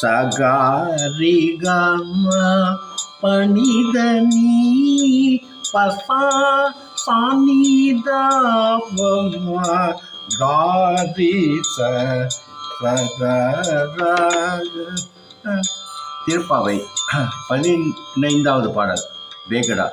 சகாரிகம பணிதனி பசா சானிதாபம காரி திருப்பாவை பதினைந்தாவது பாடல் வேகடா.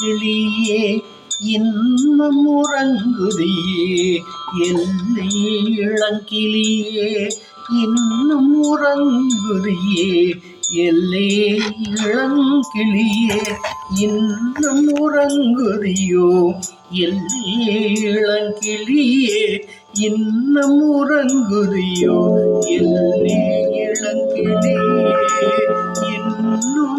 கிளியே இன்னும் உறங்குதியே. எல்லை இளங்கிளியே இன்னும் உறங்குதியே. எல்லை இளங்கிளியே இன்னும் உறங்குதியோ. எல்லே இளங்கிளியே இன்னும் உறங்குதியோ. எல்லே இளங்கிளியே இன்னும்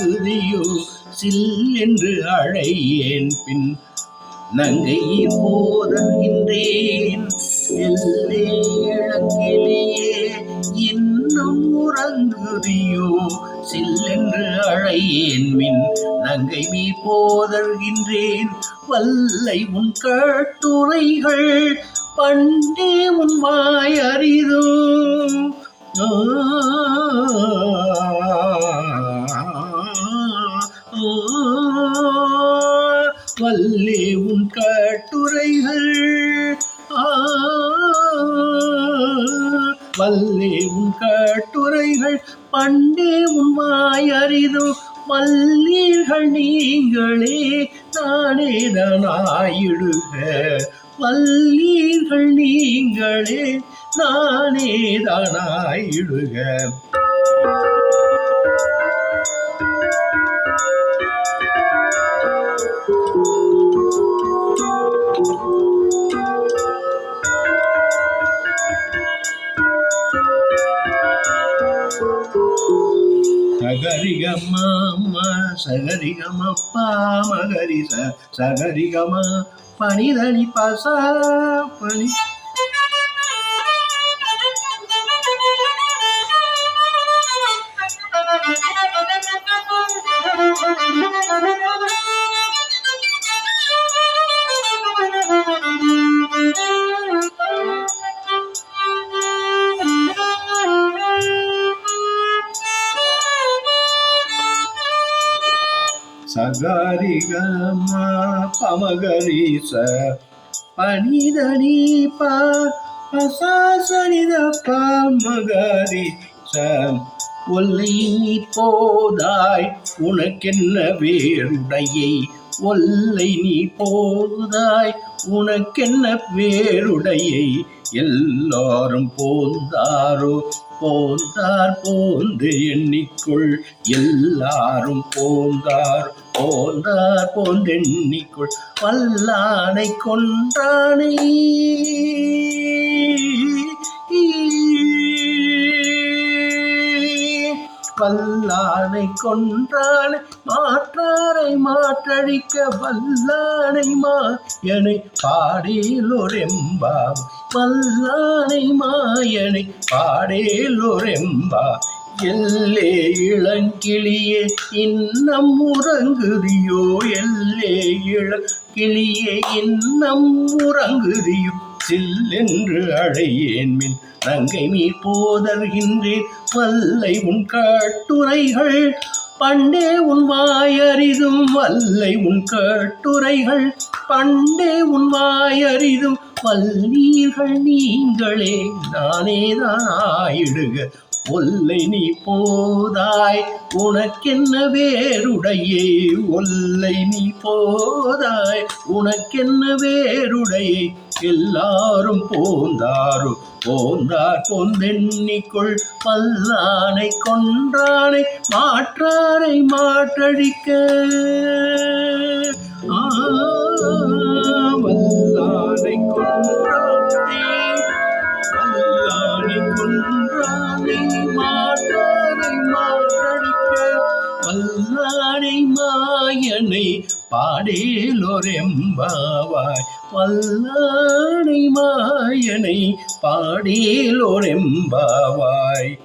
உறங்குதியோ சில் என்று அழையேன் பின் நங்கை போதகின்றேன் எல்லே இளங்கிளியே இன்னும் உறங்குதியோ சில்லென்று அழையேன் மின் நங்கை மீ போதர்கின்றேன் வல்லை உன் கட்டுரைகள் பண்டே உன் வாய் அறிதோ வல்லே உன் கட்டுரைகள். வல்லே உன் கட்டுரைகள். பண்டே உன் வாய் வல்லீர்கள் நீங்களே நானே தானாயிடுக வல்லீர்கள் நீங்களே நானே தானாயிடுக சகரிகம சகரிகமப்பா மகரி ச சகரிகம பனிதனி பசா பனி சகரிகம பமகரி பனிதனி ப பசா சனித பமகரி ச ஒல்லை நீ போதாய் உனக்கென்ன வேருடையை ஒல்லை நீ போதாய் உனக்கென்ன வேருடையை எல்லாரும் போந்தாரோ? போந்தார் போந்து எண்ணிக்கொள். எல்லாரும் போந்தார் போந்தார் போன்றெண்ணிக்குள் வல்லானை கொன்றானை. வல்லானை கொன்றானை மாற்றாரை மாற்றழிக்க வல்லானை மா மாயனை பாடேலொரெம்பா வல்லானை மாயனை பாடேலொரெம்பா எல்லே இளங்கிளியே இன்னம் உறங்குதியோ? எல்லே இளங்கிளியே இன்னம் உறங்குதியோ? சில்லென்று அழையேன் மின் நங்கை மீ போதர்கின்றேன். பல்லை உன் கட்டுரைகள் பண்டே உன் வாயறிதும். வல்லை உன் கட்டுரைகள் பண்டே உன் வாயறிதும். வல்லீர்கள் நீங்களே நானே தான் ஆயிடுக. ஒல்லை நீ போதாய் உனக்கென்ன வேறுடையே? ஒல்லை நீ போதாய் உனக்கென்ன வேறுடையே? எல்லாரும் போந்தாரோ? போந்தார் பொந்தெண்ணிக்குள் பல்லானை கொன்றானை மாற்றாரை மாற்றழிக்க ஆ, மாயனை பாடேலோரெம்பாவாய். வல்லானை மாயனை பாடேலோரெம்பாவாய்.